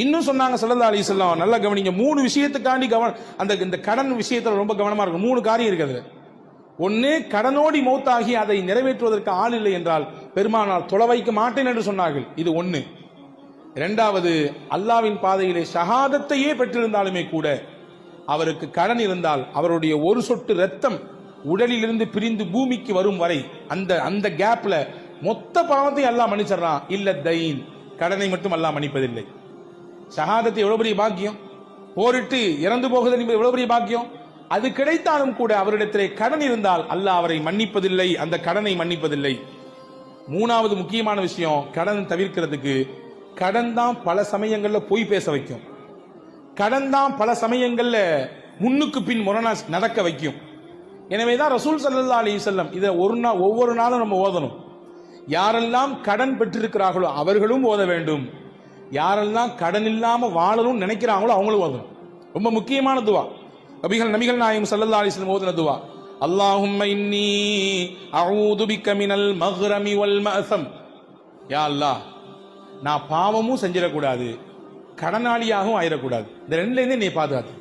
இன்னும் சொன்னாங்க சல்லல்லா அலி சொல்லாம் நல்லா கவனிங்க மூணு விஷயத்துக்காண்டி கவனம் அந்த இந்த கடன் விஷயத்துல ரொம்ப கவனமா இருக்கும் மூணு காரியம் இருக்குது ஒன்று கடனோடி மௌத்தாகி அதை நிறைவேற்றுவதற்கு ஆள் இல்லை என்றால் பெருமானால் தொலை வைக்க மாட்டேன் என்று சொன்னார்கள். இது ஒன்று இரண்டாவது அல்லாவின் பாதையிலே ஷஹாதத்தையே பெற்றிருந்தாலுமே கூட அவருக்கு கடன் இருந்தால் அவருடைய ஒரு சொட்டு ரத்தம் உடலிலிருந்து பிரிந்து பூமிக்கு வரும் வரை அந்த அந்த கேப்ல மொத்த பாவத்தையும் அல்லாஹ் மன்னிச்சிடறான். இல்ல தைன் கடனை மட்டும் அல்லாஹ் மன்னிப்பதில்லை. ஷஹாதத்தை எவ்வளவு பெரிய பாக்கியம்? போரிட்டு இறந்து போகுதல் என்பது எவ்வளவு பெரிய பாக்கியம்? அது கிடைத்தாலும் கூட அவரிடத்திலே கடன் இருந்தால் அல்லாஹ் அவரை மன்னிப்பதில்லை அந்த கடனை மன்னிப்பதில்லை. மூணாவது முக்கியமான விஷயம் கடன் தவிர்க்கிறதுக்கு கடன் தான் பல சமயங்களில் பொய் பேச வைக்கும். கடன் தான் பல சமயங்களில் முன்னுக்கு பின் முரணா நடக்க வைக்கும். எனவே தான் ரசூல் சல்லா அலி செல்லம் இதை ஒரு நாள் ஒவ்வொரு நாளும் நம்ம ஓதணும். யாரெல்லாம் கடன் பெற்றிருக்கிறார்களோ அவர்களும் ஓத வேண்டும். யாரெல்லாம் கடன் இல்லாம வாழணும்னு நினைக்கிறாங்களோ அவங்களும் ஓதணும் ரொம்ப முக்கியமான துவா. நபிகள் நபிகள் நாயகம் சல்லல்லா அலிஸ்லம் ஓதுன துவா. அல்லாஹும் இன்னி அஊது பிக்க மினல் மக்ரமி வல் மஅசம் யா அல்லாஹ் நான் பாவமும் செஞ்சிடக்கூடாது கடனாளியாகவும் ஆயிடக்கூடாது. இந்த ரெண்டுலேருந்து நீ பாதுகாத்து.